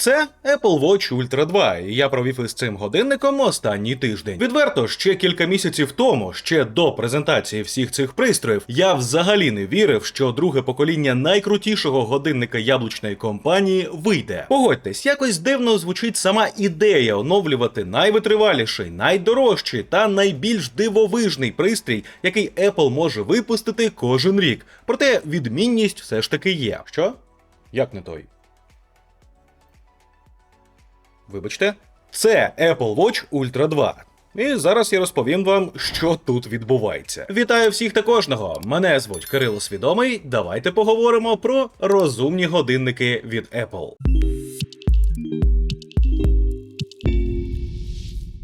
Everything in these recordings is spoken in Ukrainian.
Це Apple Watch Ultra 2, і я провів із цим годинником останній тиждень. Відверто, ще кілька місяців тому, ще до презентації всіх цих пристроїв, я взагалі не вірив, що друге покоління найкрутішого годинника яблучної компанії вийде. Погодьтесь, якось дивно звучить сама ідея оновлювати найвитриваліший, найдорожчий та найбільш дивовижний пристрій, який Apple може випустити кожен рік. Проте відмінність все ж таки є. Що? Як не той? Вибачте, це Apple Watch Ultra 2. І зараз я розповім вам, що тут відбувається. Вітаю всіх та кожного! Мене звуть Кирило Свідомий. Давайте поговоримо про розумні годинники від Apple.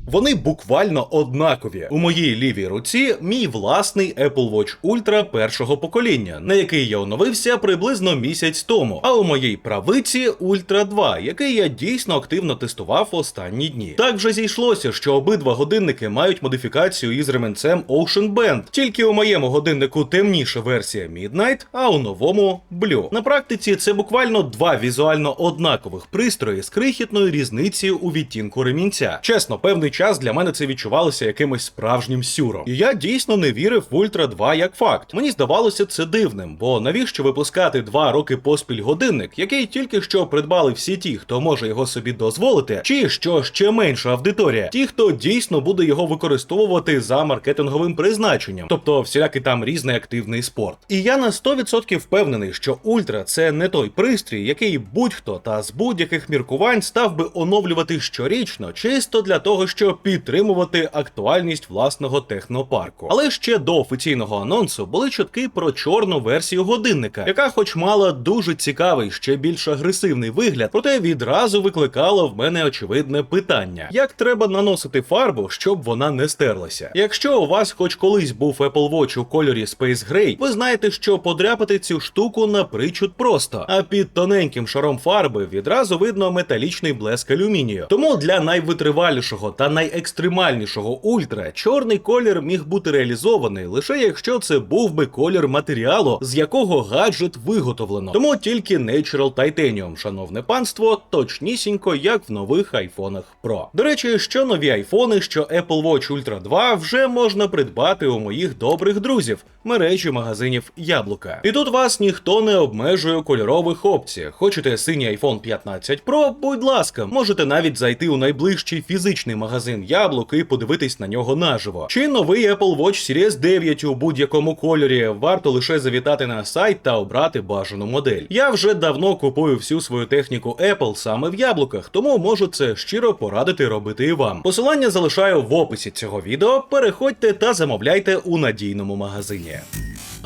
Вони буквально однакові. У моїй лівій руці мій власний Apple Watch Ultra першого покоління, на який я оновився приблизно місяць тому. А у моїй правиці Ultra 2, який я дійсно активно тестував останні дні. Так вже зійшлося, що обидва годинники мають модифікацію із ременцем Ocean Band. Тільки у моєму годиннику темніша версія Midnight, а у новому Blue. На практиці це буквально два візуально однакових пристрої з крихітною різницею у відтінку ремінця. Чесно, певний час для мене це відчувалося якимось справжнім сюром. І я дійсно не вірив в Ультра 2 як факт. Мені здавалося це дивним, бо навіщо випускати два роки поспіль годинник, який тільки що придбали всі ті, хто може його собі дозволити, чи що ще менша аудиторія, ті, хто дійсно буде його використовувати за маркетинговим призначенням, тобто всілякий там різний активний спорт. І я на 100% впевнений, що Ультра це не той пристрій, який будь-хто та з будь-яких міркувань став би оновлювати щорічно, чисто для того, щоб підтримувати актуальність власного технопарку. Але ще до офіційного анонсу були чутки про чорну версію годинника, яка, хоч мала дуже цікавий, ще більш агресивний вигляд, проте відразу викликала в мене очевидне питання: як треба наносити фарбу, щоб вона не стерлася? Якщо у вас хоч колись був Apple Watch у кольорі Space Gray, ви знаєте, що подряпати цю штуку напричуд просто, а під тоненьким шаром фарби відразу видно металічний блеск алюмінію. Тому для найвитривалішого та найекстремальнішого ультра чорний колір міг бути реалізований лише якщо це був би колір матеріалу, з якого гаджет виготовлено. Тому тільки Natural Titanium, шановне панство, точнісінько як в нових айфонах Pro. До речі, що нові айфони, що Apple Watch Ultra 2 вже можна придбати у моїх добрих друзів, мережі магазинів Яблука. І тут вас ніхто не обмежує кольорових опціях. Хочете синій iPhone 15 Pro? Будь ласка, можете навіть зайти у найближчий фізичний магазин Яблук і подивитись на нього наживо. Чи новий Apple Watch Series 9 у будь-якому кольорі варто лише завітати на сайт та обрати бажану модель. Я вже давно купую всю свою техніку Apple саме в яблуках, тому можу це щиро порадити робити і вам. Посилання залишаю в описі цього відео. Переходьте та замовляйте у надійному магазині.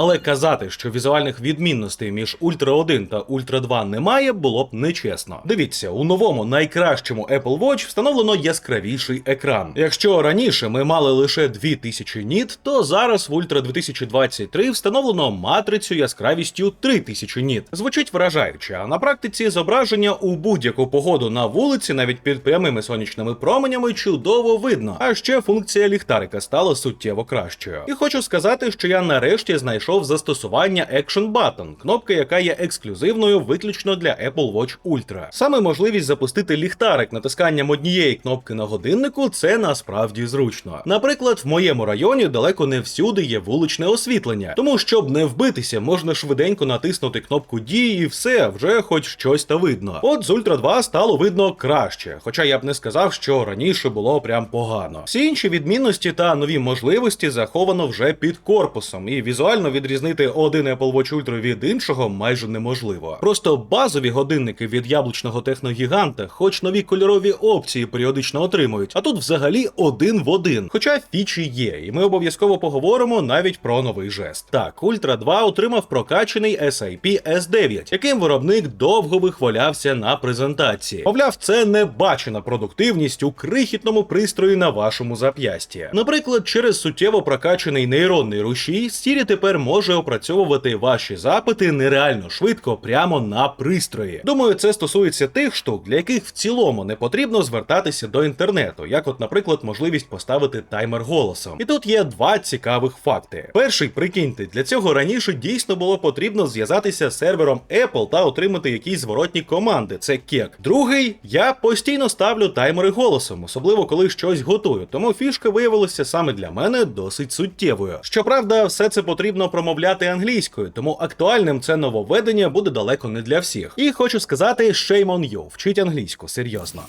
Але казати, що візуальних відмінностей між Ultra 1 та Ultra 2 немає, було б нечесно. Дивіться, у новому найкращому Apple Watch встановлено яскравіший екран. Якщо раніше ми мали лише 2000 ніт, то зараз в Ultra 2023 встановлено матрицю яскравістю 3000 ніт. Звучить вражаюче, а на практиці зображення у будь-яку погоду на вулиці, навіть під прямими сонячними променями, чудово видно. А ще функція ліхтарика стала суттєво кращою. І хочу сказати, що я нарешті знайшов застосування Action Button, кнопка, яка є ексклюзивною виключно для Apple Watch Ultra. Саме можливість запустити ліхтарик натисканням однієї кнопки на годиннику це насправді зручно. Наприклад, в моєму районі далеко не всюди є вуличне освітлення, тому щоб не вбитися, можна швиденько натиснути кнопку дії і все, вже хоч щось та видно. От з Ultra 2 стало видно краще, хоча я б не сказав, що раніше було прям погано. Всі інші відмінності та нові можливості заховано вже під корпусом, і візуально відрізнити один Apple Watch Ultra від іншого майже неможливо. Просто базові годинники від яблучного техногіганта, хоч нові кольорові опції періодично отримують, а тут взагалі один в один. Хоча фічі є, і ми обов'язково поговоримо навіть про новий жест. Так, Ultra 2 отримав прокачаний SIP S9, яким виробник довго вихвалявся на презентації. Мовляв, це небачена продуктивність у крихітному пристрої на вашому зап'ясті. Наприклад, через суттєво прокачаний нейронний рушій Siri тепер може опрацьовувати ваші запити нереально швидко прямо на пристрої. Думаю, це стосується тих штук, для яких в цілому не потрібно звертатися до інтернету, як, от, наприклад, можливість поставити таймер голосом. І тут є два цікавих факти. Перший, прикиньте, для цього раніше дійсно було потрібно зв'язатися з сервером Apple та отримати якісь зворотні команди. Це кек. Другий, я постійно ставлю таймери голосом, особливо коли щось готую. Тому фішка виявилася саме для мене досить суттєвою. Щоправда, все це потрібно промовляти англійською, тому актуальним це нововведення буде далеко не для всіх. І хочу сказати, shame on you, вчіть англійську, серйозно.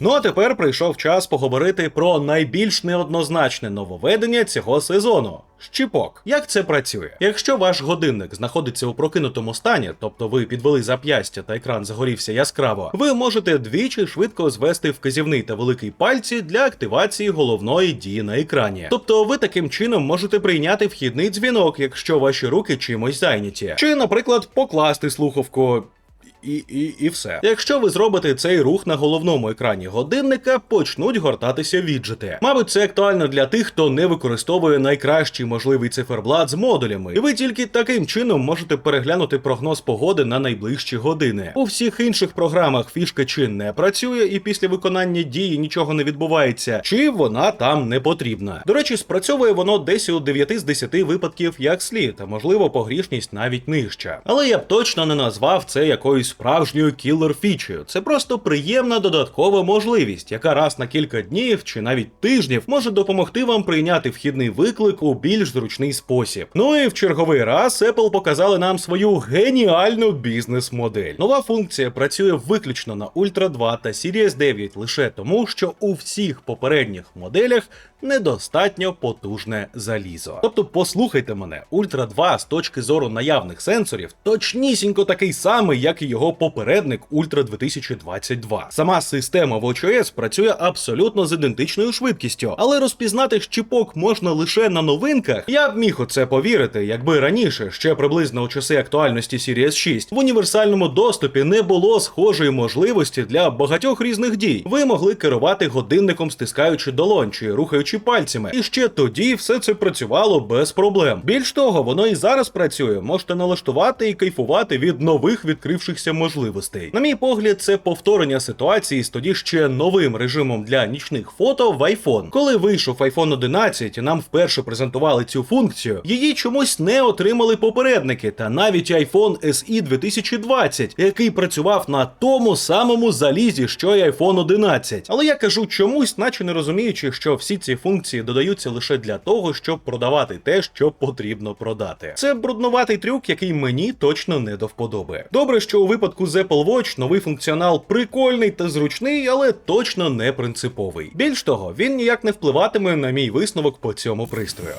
Ну а тепер прийшов час поговорити про найбільш неоднозначне нововведення цього сезону. Щіпок. Як це працює? Якщо ваш годинник знаходиться у прокинутому стані, тобто ви підвели зап'ястя та екран загорівся яскраво, ви можете двічі швидко звести вказівний та великий пальці для активації головної дії на екрані. Тобто ви таким чином можете прийняти вхідний дзвінок, якщо ваші руки чимось зайняті, чи, наприклад, покласти слухавку. І, і, і все. Якщо ви зробите цей рух на головному екрані годинника, почнуть гортатися віджити. Мабуть, це актуально для тих, хто не використовує найкращий можливий циферблат з модулями, і ви тільки таким чином можете переглянути прогноз погоди на найближчі години. У всіх інших програмах фішка чи не працює, і після виконання дії нічого не відбувається, чи вона там не потрібна. До речі, спрацьовує воно десь у 9 з 10 випадків як слід, а можливо погрішність навіть нижча. Але я б точно не назвав це якоюсь справжньою кілер фічею. Це просто приємна додаткова можливість, яка раз на кілька днів чи навіть тижнів може допомогти вам прийняти вхідний виклик у більш зручний спосіб. Ну і в черговий раз Apple показали нам свою геніальну бізнес-модель. Нова функція працює виключно на Ultra 2 та Series 9 лише тому, що у всіх попередніх моделях недостатньо потужне залізо. Тобто, послухайте мене, Ultra 2 з точки зору наявних сенсорів точнісінько такий самий, як і його попередник Ultra 2022. Сама система WatchOS працює абсолютно з ідентичною швидкістю, але розпізнати щіпок можна лише на новинках. Я б міг у це повірити, якби раніше, ще приблизно у часи актуальності Series 6, в універсальному доступі не було схожої можливості для багатьох різних дій. Ви могли керувати годинником, стискаючи долонь чи рухаючи пальцями. І ще тоді все це працювало без проблем. Більш того, воно і зараз працює. Можете налаштувати і кайфувати від нових відкрившихся можливостей. На мій погляд, це повторення ситуації з тоді ще новим режимом для нічних фото в iPhone. Коли вийшов iPhone 11 і нам вперше презентували цю функцію, її чомусь не отримали попередники, та навіть iPhone SE 2020, який працював на тому самому залізі, що й iPhone 11. Але я кажу чомусь, наче не розуміючи, що всі ці функції додаються лише для того, щоб продавати те, що потрібно продати. Це бруднуватий трюк, який мені точно не до вподоби. Добре, що у випадку з Apple Watch новий функціонал прикольний та зручний, але точно не принциповий. Більш того, він ніяк не впливатиме на мій висновок по цьому пристрою.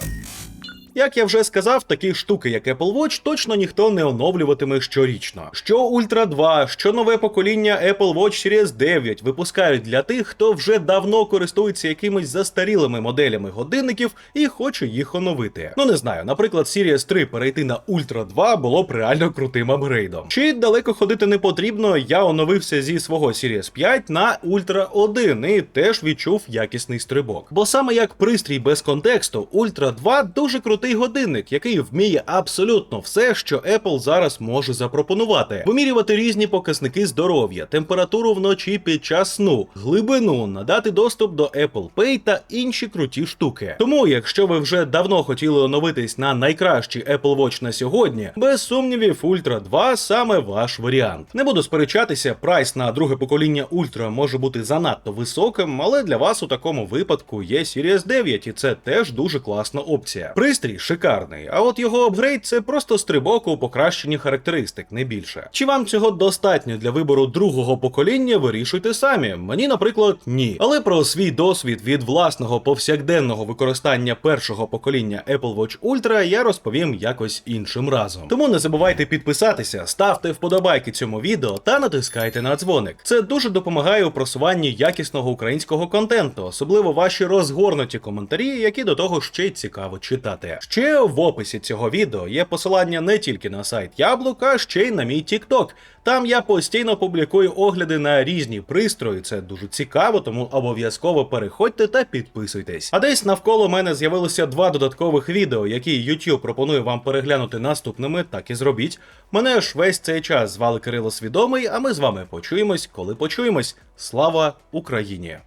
Як я вже сказав, такі штуки, як Apple Watch, точно ніхто не оновлюватиме щорічно. Що Ultra 2, що нове покоління Apple Watch Series 9 випускають для тих, хто вже давно користується якимись застарілими моделями годинників і хоче їх оновити. Ну не знаю, наприклад, Series 3 перейти на Ultra 2 було б реально крутим апгрейдом. Чи далеко ходити не потрібно, я оновився зі свого Series 5 на Ultra 1 і теж відчув якісний стрибок. Бо саме як пристрій без контексту, Ultra 2 дуже крутий годинник, який вміє абсолютно все, що Apple зараз може запропонувати: вимірювати різні показники здоров'я, температуру вночі під час сну, глибину, надати доступ до Apple Pay та інші круті штуки. Тому, якщо ви вже давно хотіли оновитись на найкращий Apple Watch на сьогодні, без сумнівів, Ultra 2 саме ваш варіант. Не буду сперечатися, прайс на друге покоління Ultra може бути занадто високим, але для вас у такому випадку є Series 9, і це теж дуже класна опція. Пристрій шикарний, а от його апгрейд це просто стрибок у покращенні характеристик, не більше. Чи вам цього достатньо для вибору другого покоління, вирішуйте самі. Мені, наприклад, ні. Але про свій досвід від власного повсякденного використання першого покоління Apple Watch Ultra я розповім якось іншим разом. Тому не забувайте підписатися, ставте вподобайки цьому відео та натискайте на дзвоник. Це дуже допомагає у просуванні якісного українського контенту, особливо ваші розгорнуті коментарі, які до того ще й цікаво читати. Ще в описі цього відео є посилання не тільки на сайт Яблука, ще й на мій TikTok. Там я постійно публікую огляди на різні пристрої. Це дуже цікаво, тому обов'язково переходьте та підписуйтесь. А десь навколо мене з'явилося два додаткових відео, які YouTube пропонує вам переглянути наступними. Так і зробіть. Мене ж весь цей час звали Кирило Свідомий, а ми з вами почуємось, коли почуємось. Слава Україні!